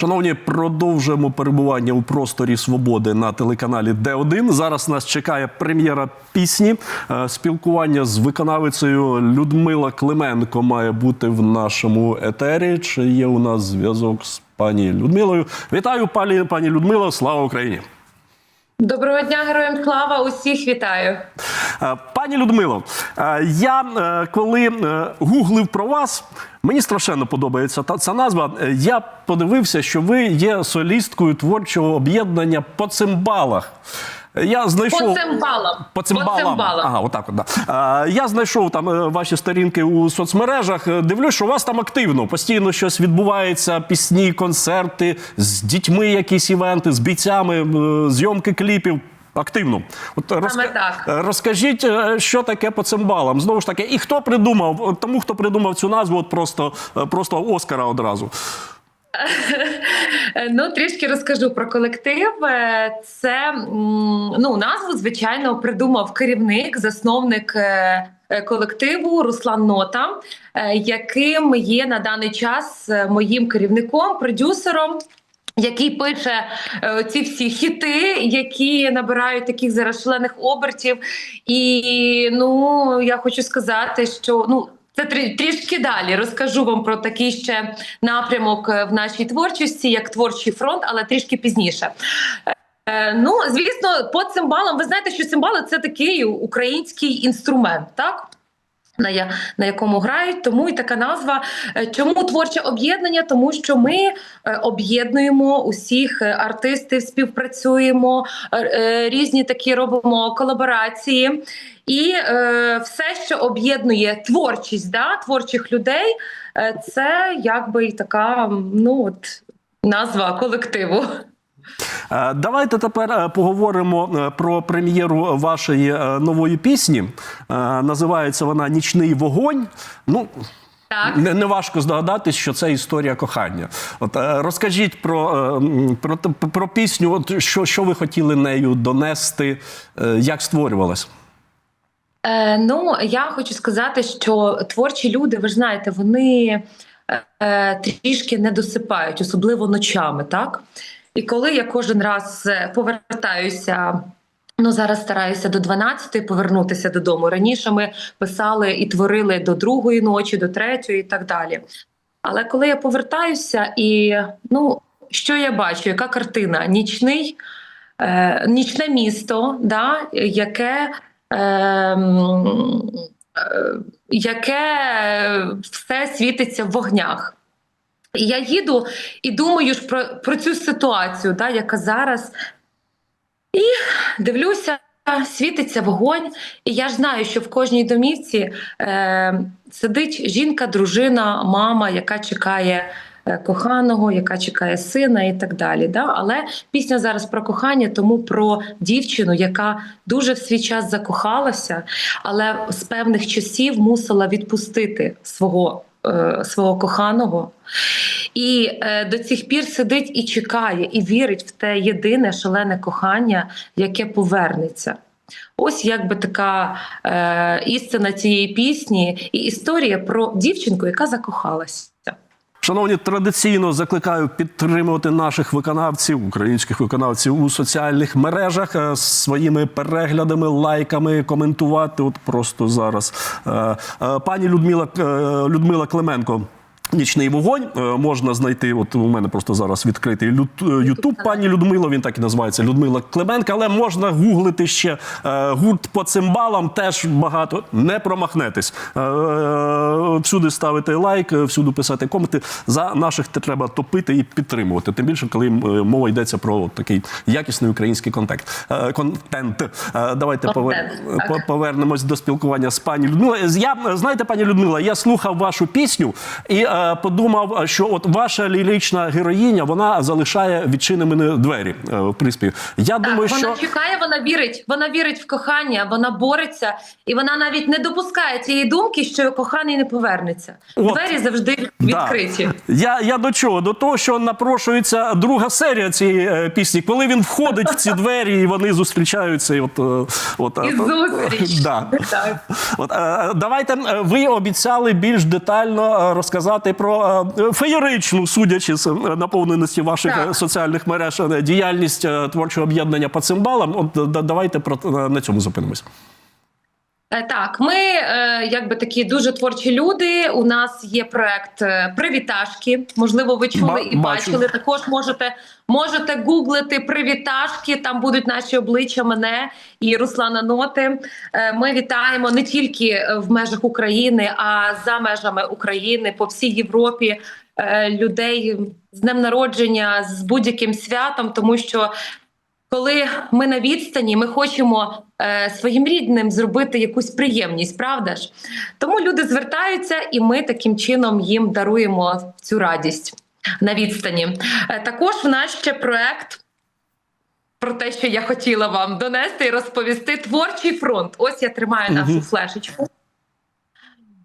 Шановні, продовжуємо перебування у просторі свободи на телеканалі Д1. Зараз нас чекає прем'єра пісні. Е, Спілкування з виконавицею Людмила Клименко має бути в нашому етері. Чи є у нас зв'язок з пані Людмилою? Вітаю, пані, пані Людмила! Слава Україні! Доброго дня, героям слава! Усіх вітаю. Е, Пані Людмило, е, я е, коли гуглив про вас, мені страшенно подобається та ця назва. Я подивився, що ви є солісткою творчого об'єднання по цимбалах. Я знайшов По. По цимбалам. Ага, отак от, да. Е, Я знайшов там е, ваші сторінки у соцмережах. Е, Дивлюсь, що у вас там активно. Постійно щось відбувається, пісні, концерти, з дітьми якісь івенти, з бійцями, е, зйомки кліпів. Активно. От розка- так. Розкажіть, що таке по цимбалам? Знову ж таки, і хто придумав? Тому, хто придумав цю назву, от просто, просто Оскара одразу. Е, Ну, трішки розкажу про колектив. Е, Це ну, назву, звичайно, придумав керівник, засновник е, колективу Руслан Нота, яким є на даний час моїм керівником, продюсером. Який пише е, ці всі хіти, які набирають таких зараз шалених обертів. І ну я хочу сказати, що ну це трішки далі. Розкажу вам про такий ще напрямок е, в нашій творчості, як творчий фронт, але трішки пізніше. Е, Ну, звісно, по цимбалам, ви знаєте, що цимбали це такий український інструмент, так? На, я- на якому грають, тому і така назва. Е, Чому творче об'єднання? Тому що ми е, об'єднуємо усіх е, артистів, співпрацюємо, різні такі робимо колаборації. І все, що об'єднує творчість да, творчих людей, це якби така ну, от, назва колективу. Е, Давайте тепер е, поговоримо е, про прем'єру вашої нової пісні. Називається вона Нічний вогонь. Ну, Так. не, не важко здогадатись, що це історія кохання. От розкажіть про, про, про пісню, от що, що ви хотіли нею донести, як створювалась? Е, ну, я хочу сказати, що творчі люди, ви ж знаєте, вони е, трішки не досипають, особливо ночами, так? І коли я кожен раз е, повертаюся. Ну, зараз стараюся до 12 повернутися додому. Раніше ми писали і творили до другої ночі, до третьої і так далі. Але коли я повертаюся, і ну, що я бачу? Яка картина? Нічний, е, нічне місто, да, яке ем, е, яке все світиться в вогнях. І я їду і думаю ж про, про цю ситуацію, да, яка зараз. І дивлюся, світиться вогонь, і я ж знаю, що в кожній домівці е, сидить жінка, дружина, мама, яка чекає е, коханого, яка чекає сина і так далі. Да? Але пісня зараз про кохання, тому про дівчину, яка дуже в свій час закохалася, але з певних часів мусила відпустити свого. Е, Свого коханого, і е, до цих пір сидить і чекає, і вірить в те єдине шалене кохання, яке повернеться. Ось якби така е, істина цієї пісні, і історія про дівчинку, яка закохалася. Шановні, традиційно закликаю підтримувати наших виконавців, українських виконавців у соціальних мережах е, своїми переглядами, лайками, коментувати. От просто зараз. Е, е, Пані Людмила, Людмила Клименко. Нічний вогонь е, можна знайти. От у мене просто зараз відкритий Лю- Ютуб. Пані Людмила, він так і називається Людмила Клименко, але можна гуглити ще е, гурт по цимбалам. Теж багато не промахнетесь. Е, е, Всюди ставити лайк, е, всюди писати коменти. За наших треба топити і підтримувати. Тим більше, коли е, мова йдеться про такий якісний український контент. Е, Контент. Е, Давайте Контент, повернемось до спілкування з пані Людмилою. Я знаєте, пані Людмила, я слухав вашу пісню і е, подумав, що от ваша лірична героїня вона залишає відчиненими двері е, в приспіві. Я Так, думаю, вона що чекає, вона вірить, вона вірить в кохання, вона бореться, і вона навіть не допускає цієї думки, що коханий не повернеться. От. Двері завжди Да. відкриті. Я, я до чого? До того, що напрошується друга серія цієї е, пісні, коли він входить в ці двері і вони зустрічаються. І от, е, от, І е, зустріч. Да. Так. От, е, давайте е, ви обіцяли більш детально е, розказати розказати про е, феєричну, судячи з е, наповненості ваших Так. е, соціальних мереж, діяльність творчого об'єднання по цимбалам. От да- давайте про на цьому зупинимось. Е, Так, ми е, якби такі дуже творчі люди. У нас є проект е, Привіташки. Можливо, ви чули Ба- і бачу. бачили. Також можете можете гуглити привіташки. Там будуть наші обличчя, мене і Руслана Ноти. Ми вітаємо не тільки в межах України, а за межами України по всій Європі. Людей з днем народження з будь-яким святом, тому що коли ми на відстані, ми хочемо е, своїм рідним зробити якусь приємність, правда ж? Тому люди звертаються, і ми таким чином їм даруємо цю радість на відстані. Е, також в нас ще проект. Про те, що я хотіла вам донести і розповісти, творчий фронт. Ось я тримаю нашу Мгм. флешечку.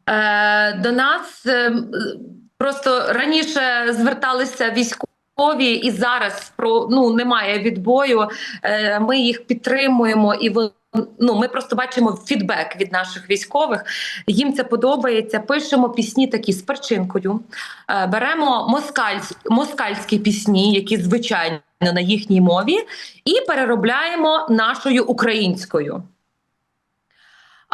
Е, до нас е, просто раніше зверталися військові, і зараз про ну немає відбою. Е, ми їх підтримуємо і ви. Ну, ми просто бачимо фідбек від наших військових. Їм це подобається. Пишемо пісні такі з перчинкою. Е, беремо москальсь, москальські пісні, які звичайно на їхній мові, і переробляємо нашою українською.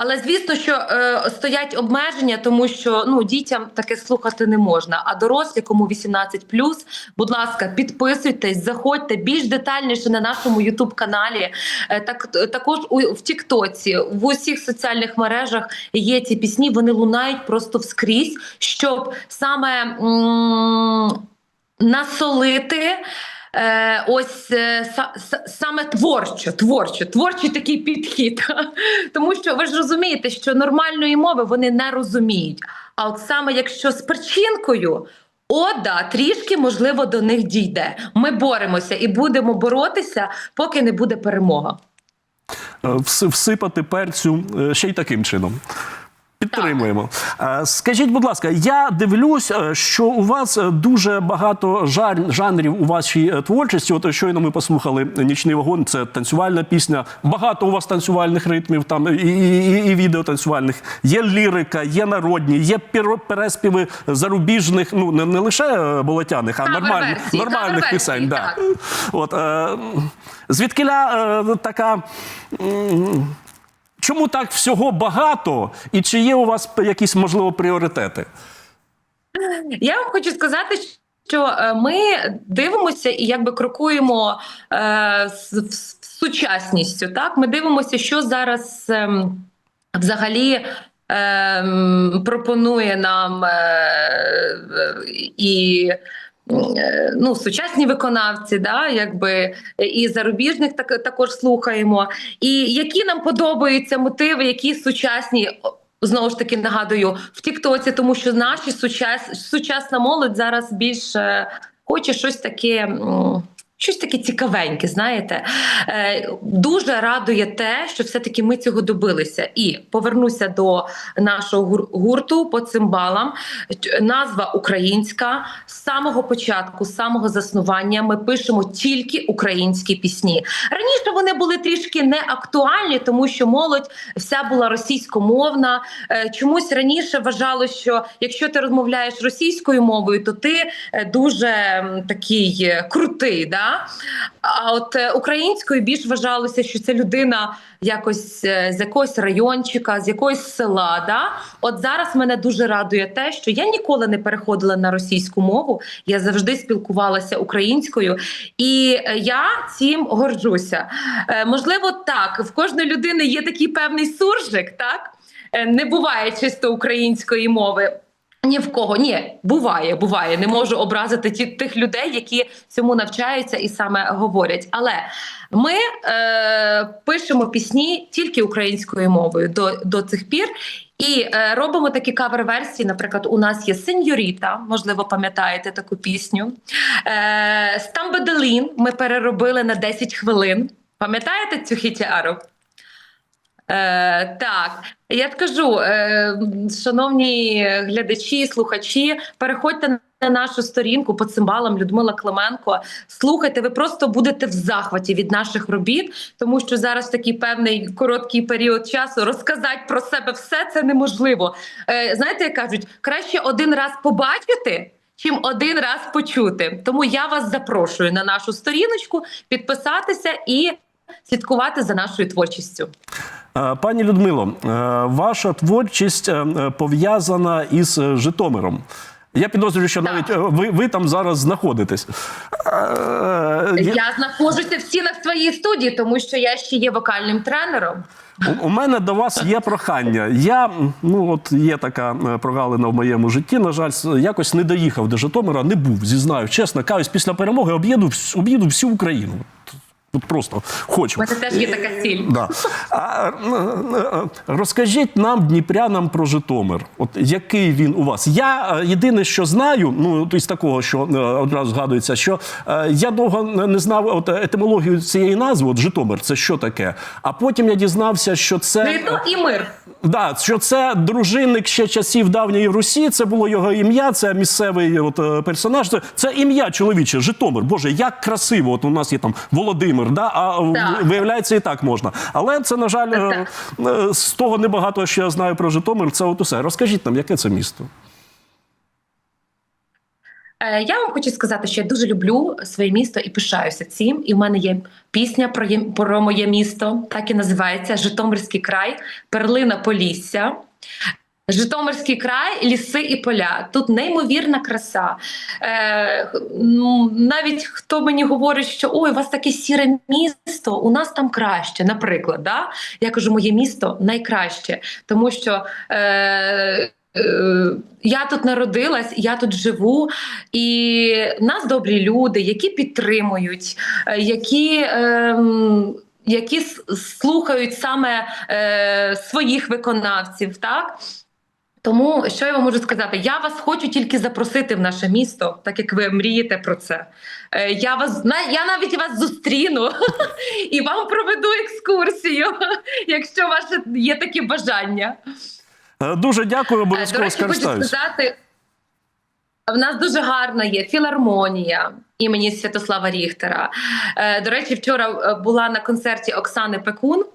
Але звісно, що е, стоять обмеження, тому що ну дітям таке слухати не можна. А дорослі, кому 18+, будь ласка, підписуйтесь, заходьте більш детальніше на нашому Ютуб каналі. Е, так також у в Тіктоці, в усіх соціальних мережах є ці пісні. Вони лунають просто вскрізь, щоб саме м- насолити. Е, ось е, са, са- саме творчо, творчо, творчий такий підхід. Тому що ви ж розумієте, що нормальної мови вони не розуміють. А от саме якщо з перчинкою, о, да, трішки можливо до них дійде. Ми боремося і будемо боротися, поки не буде перемога. Е, Всипати перцю е, ще й таким чином. Підтримуємо. Е, Скажіть, будь ласка, я дивлюсь, е, що у вас е, дуже багато жанрів у вашій творчості. От щойно ми послухали нічний вагон. Це танцювальна пісня. Багато у вас танцювальних ритмів, там і, і, і, відео танцювальних. Є лірика, є народні, є переспіви зарубіжних, ну не, не лише болотяних, а нормальних, нормальних пісень. Да. От е, звідкиля така. Чому так всього багато, і чи є у вас якісь можливо пріоритети? Я вам хочу сказати, що е, ми дивимося і якби крокуємо е, сучасністю. Так, ми дивимося, що зараз ем, взагалі. ем, Пропонує нам е, е, і е, ну, сучасні виконавці, да, якби і зарубіжних так, також слухаємо. І які нам подобаються мотиви, які сучасні. Знову ж таки нагадую в Тіктоці, тому що наші сучас, сучасна молодь зараз більше хоче щось таке. Щось таке цікавеньке, знаєте, е, дуже радує те, що все-таки ми цього добилися. І повернуся до нашого гур- гурту по цимбалам. Назва українська з самого початку, з самого заснування. Ми пишемо тільки українські пісні. Раніше вони були трішки не актуальні, тому що молодь вся була російськомовна. Е, Чомусь раніше вважало, що якщо ти розмовляєш російською мовою, то ти е, дуже такий крутий. Да? А от е, українською більш вважалося, що це людина якось е, з якогось райончика, з якогось села. Да? От зараз мене дуже радує те, що я ніколи не переходила на російську мову. Я завжди спілкувалася українською, і е, я цим горджуся. Можливо, так в кожної людини є такий певний суржик, так не буває чисто української мови. Ні в кого ні, буває, буває. Не можу образити ті тих людей, які цьому навчаються і саме говорять. Але ми е, пишемо пісні тільки українською мовою до, до цих пір. І е, робимо такі кавер-версії. Наприклад, у нас є Сеньоріта, можливо, пам'ятаєте таку пісню. Е, Стамбеделін ми переробили на 10 хвилин. Пам'ятаєте цю хітяру? Е, так, я скажу, е, шановні глядачі, слухачі, переходьте на нашу сторінку по цимбалам Людмила Клименко. Слухайте, ви просто будете в захваті від наших робіт, тому що зараз такий певний короткий період часу розказати про себе все це неможливо. Е, знаєте, як кажуть, краще один раз побачити. Чим один раз почути. Тому я вас запрошую на нашу сторіночку підписатися і слідкувати за нашою творчістю. Е, Пані Людмило, е, ваша творчість е, пов'язана із Житомиром. Я підозрюю, що Так. навіть ви, ви там зараз знаходитесь. Я- знаходжуся в стінах своєї студії, тому що я ще є вокальним тренером. У- У мене до вас є прохання. Я ну от є така прогалина в моєму житті. На жаль, якось не доїхав до Житомира, не був, зізнаю. Чесно, каюсь, після перемоги об'їду об'їду всю Україну. От просто хочу. Мене теж є така ціль. Да. А, е, е, розкажіть нам, дніпрянам, про Житомир. От який він у вас? Я е, єдине, що знаю, ну із такого, що е, одразу згадується, що е, я довго не знав от, етимологію цієї назви, от Житомир, це що таке. А потім я дізнався, що це. Жито і мир. Да, що це дружинник ще часів давньої Русі, це було його ім'я, це місцевий от, е, персонаж. Це, це ім'я чоловіче, Житомир. Боже, як красиво! От у нас є там Володимир, да? а Так. виявляється, і так можна. Але це, на жаль, е, е, з того небагато, що я знаю про Житомир, це от усе. Розкажіть нам, яке це місто? Е, Я вам хочу сказати, що я дуже люблю своє місто і пишаюся цим. І в мене є пісня про, є- про моє місто, так і називається Житомирський край, перлина Полісся. Житомирський край, ліси і поля. Тут неймовірна краса. Е, ну, навіть хто мені говорить, що ой, у вас таке сіре місто, у нас там краще. Наприклад, да? я кажу, моє місто найкраще, тому що. Е, Я тут народилась, я тут живу, і в нас добрі люди, які підтримують, е, які. ем, які слухають саме е, своїх виконавців, так? Тому що я вам можу сказати? Я вас хочу тільки запросити в наше місто, так як ви мрієте про це. Е, я вас я навіть вас зустріну і вам проведу екскурсію, якщо вас є такі бажання. Е, Дуже дякую, Е, обов'язково скористаюсь. сказати, в нас дуже гарна є філармонія імені Святослава Ріхтера. Е, До речі, вчора була на концерті Оксани Пекун.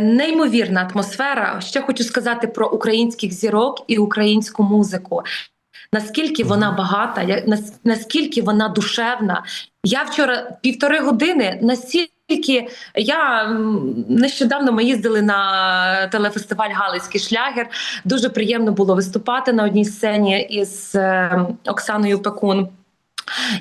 Неймовірна атмосфера. Ще хочу сказати про українських зірок і українську музику. Наскільки вона багата, наскільки вона душевна. Я вчора півтори години настільки я нещодавно ми їздили на телефестиваль Галицький шлягер. Дуже приємно було виступати на одній сцені із е, Оксаною Пекун.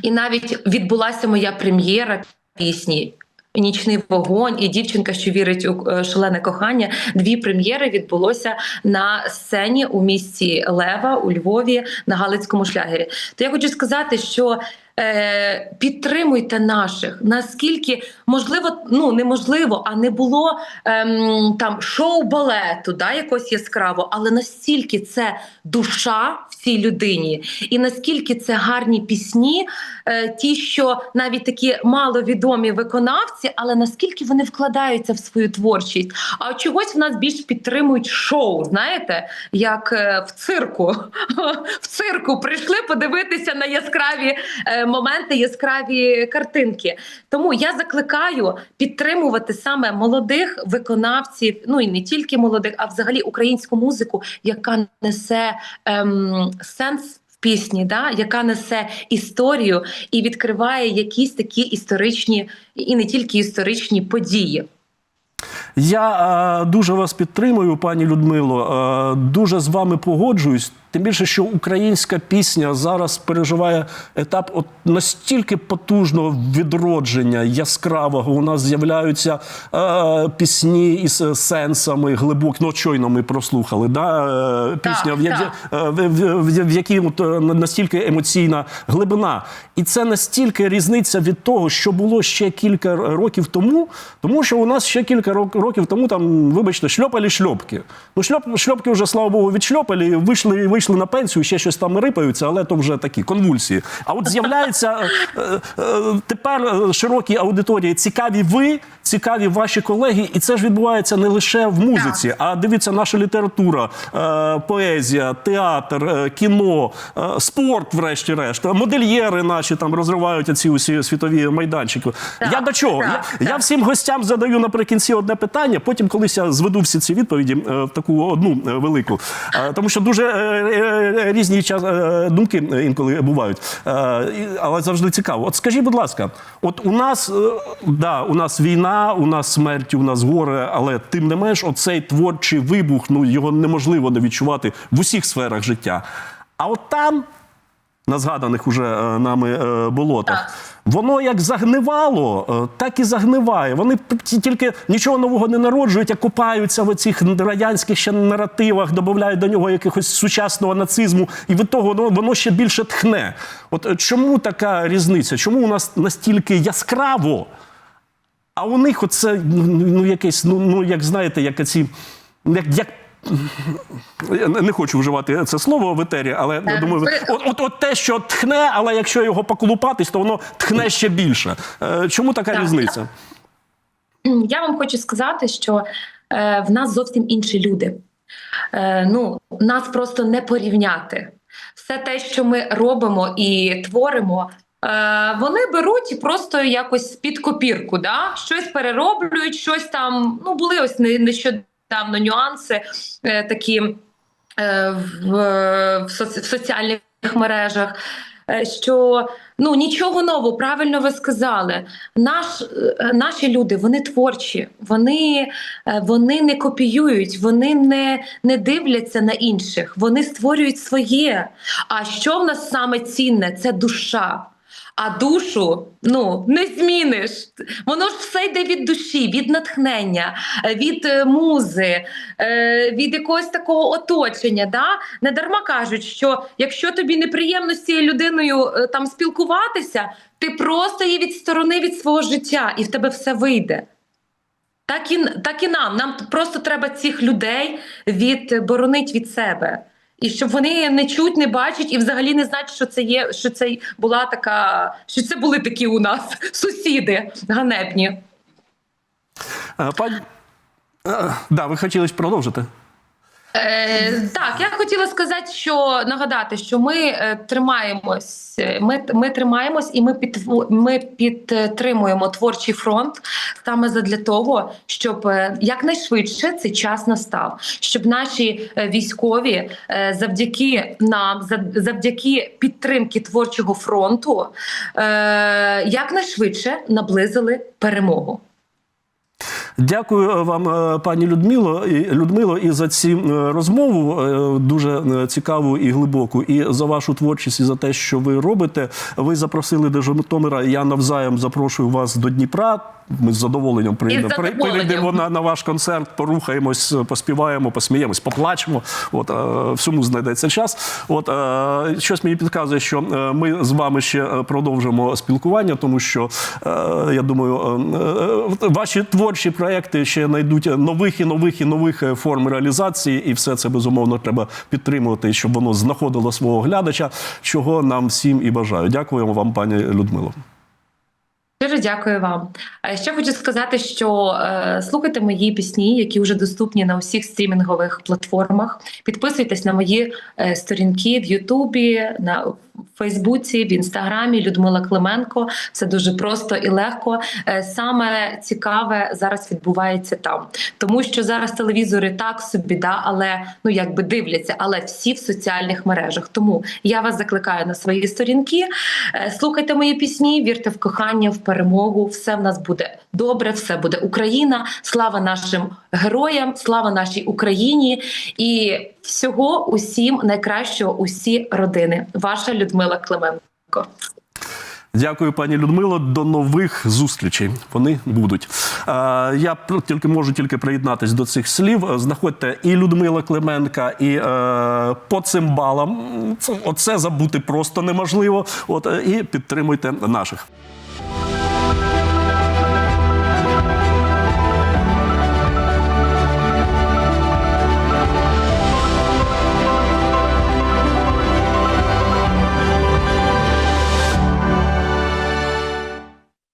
І навіть відбулася моя прем'єра пісні. Нічний вогонь і дівчинка, що вірить у е, шалене кохання. Дві прем'єри відбулося на сцені у місті Лева у Львові на Галицькому шлягері. То я хочу сказати, що е, підтримуйте наших. Наскільки можливо, ну неможливо, а не було ем, там шоу балету, да, якось яскраво, але настільки це душа в цій людині, і наскільки це гарні пісні, е, ті, що навіть такі маловідомі виконавці, але наскільки вони вкладаються в свою творчість. А чогось в нас більш підтримують шоу, знаєте, як е, в цирку. В цирку прийшли подивитися на яскраві е, моменти, яскраві картинки. Тому я закликаю підтримувати саме молодих виконавців, ну і не тільки молодих, а взагалі українську музику, яка несе ем, сенс. Пісні, да, яка несе історію і відкриває якісь такі історичні і не тільки історичні події. Я е, дуже вас підтримую, пані Людмило. Е, дуже з вами погоджуюсь. Тим більше, що українська пісня зараз переживає етап от настільки потужного відродження, яскравого. У нас з'являються е, пісні із сенсами глибокі. Ну, щойно ми прослухали. Да? Е, пісня, в, так. в, в, в, в якій от, е, настільки емоційна глибина. І це настільки різниця від того, що було ще кілька років тому, тому що у нас ще кілька років тому там, вибачте, шльопали шльопки. Ну, шльоп, шльопки вже, слава Богу, відшльопали, вийшли, вийшли на пенсію, ще щось там рипаються, але то вже такі конвульсії. А от з'являється е, е, тепер е, широкій аудиторії цікаві ви, цікаві ваші колеги, і це ж відбувається не лише в музиці, а дивіться, наша література, е, поезія, театр, е, кіно, е, спорт, врешті-решт, модельєри наші там розривають ці усі світові майданчики. Так, я до чого? так, я, так. я всім гостям задаю наприкінці одне питання. Потім колись я зведу всі ці відповіді в таку одну велику. Тому що дуже різні час, думки інколи бувають. Але завжди цікаво. От скажіть, будь ласка, от у нас, да, у нас війна, у нас смерть, у нас горе, але тим не менш, оцей творчий вибух, ну його неможливо не відчувати в усіх сферах життя. А от там на згаданих уже е, нами е, болотах. Воно як загнивало, е, так і загниває. Вони тільки нічого нового не народжують, а купаються в цих радянських ще наративах, додають до нього якихось сучасного нацизму, і від того воно, воно ще більше тхне. От чому така різниця? Чому у нас настільки яскраво? А у них оце ну, ну якесь, ну, ну як знаєте, як ці. Як, як я не хочу вживати це слово в етері, але я думаю, от, от, от те, що тхне, але якщо його поколупатись, то воно тхне ще більше. Е, Чому така Так. різниця? Я вам хочу сказати, що е, в нас зовсім інші люди. Е, ну, нас просто не порівняти. Все те, що ми робимо і творимо, вони беруть просто якось під копірку, да? щось перероблюють, щось там. Ну, були ось не- нещодавно нюанси е, такі е, в, в, соці- в соціальних мережах. е, Що ну нічого нового, правильно ви сказали. Наш, е, наші люди вони творчі, вони, е, вони не копіюють, вони не, не дивляться на інших, вони створюють своє. А що в нас саме цінне? Це душа. А душу ну не зміниш. Воно ж все йде від душі, від натхнення, е, від е, музи, е, від якогось такого оточення. Да? Не дарма кажуть, що якщо тобі неприємно з цією людиною там спілкуватися, ти просто її відсторони від свого життя, і в тебе все вийде. Так і, так і нам. Нам просто треба цих людей відборонити від себе. І щоб вони не чуть, не бачать і взагалі не знають, що це є, що це була така, що це були такі у нас сусіди ганебні. Е, Пані, е, да, ви хотіли продовжити? Е, так, я хотіла сказати, що нагадати, що ми е, тримаємось. е, Ми, ми тримаємось і ми під ми підтримуємо творчий фронт саме задля того, щоб е, якнайшвидше цей час настав, щоб наші е, військові е, завдяки нам, завдяки підтримки творчого фронту, е, якнайшвидше наблизили перемогу. Дякую е, вам, е, пані Людмило, і Людмило, і за ці е, розмову дуже цікаву і глибоку, і за вашу творчість, і за те, що ви робите. Ви запросили до Житомира. Я навзаєм запрошую вас до Дніпра. Ми з задоволенням прийдемо. Прийдемо на, на ваш концерт, порухаємось, поспіваємо, посміємось, поплачемо. От е, всьому знайдеться час. От е, щось мені підказує, що е, ми з вами ще е, продовжимо спілкування, тому що е, я думаю, е, е, ваші творчі проекти ще знайдуть нових і нових і нових е, форм реалізації, і все це безумовно треба підтримувати, щоб воно знаходило свого глядача, чого нам всім і бажаю. Дякуємо вам, пані Людмило. Щиро дякую вам. Ще хочу сказати, що е, слухайте мої пісні, які вже доступні на усіх стрімінгових платформах. Підписуйтесь на мої е, сторінки в Ютубі, на Фейсбуці, в Інстаграмі Людмила Клименко. Це дуже просто і легко. Е, саме цікаве зараз відбувається там, тому що зараз телевізори так собі, да, але ну якби дивляться, але всі в соціальних мережах. Тому я вас закликаю на свої сторінки. Е, Слухайте мої пісні, вірте в кохання, в перемогу. Все в нас буде добре, все буде Україна. Слава нашим героям, слава нашій Україні і всього усім найкращого, усі родини. Ваша Людмила Клименко. Дякую, пані Людмило. До нових зустрічей. Вони будуть. Е, я тільки можу тільки приєднатись до цих слів. Е, Знаходьте і Людмила Клименка, і е, по цим балам. Оце забути просто неможливо. От і підтримуйте наших.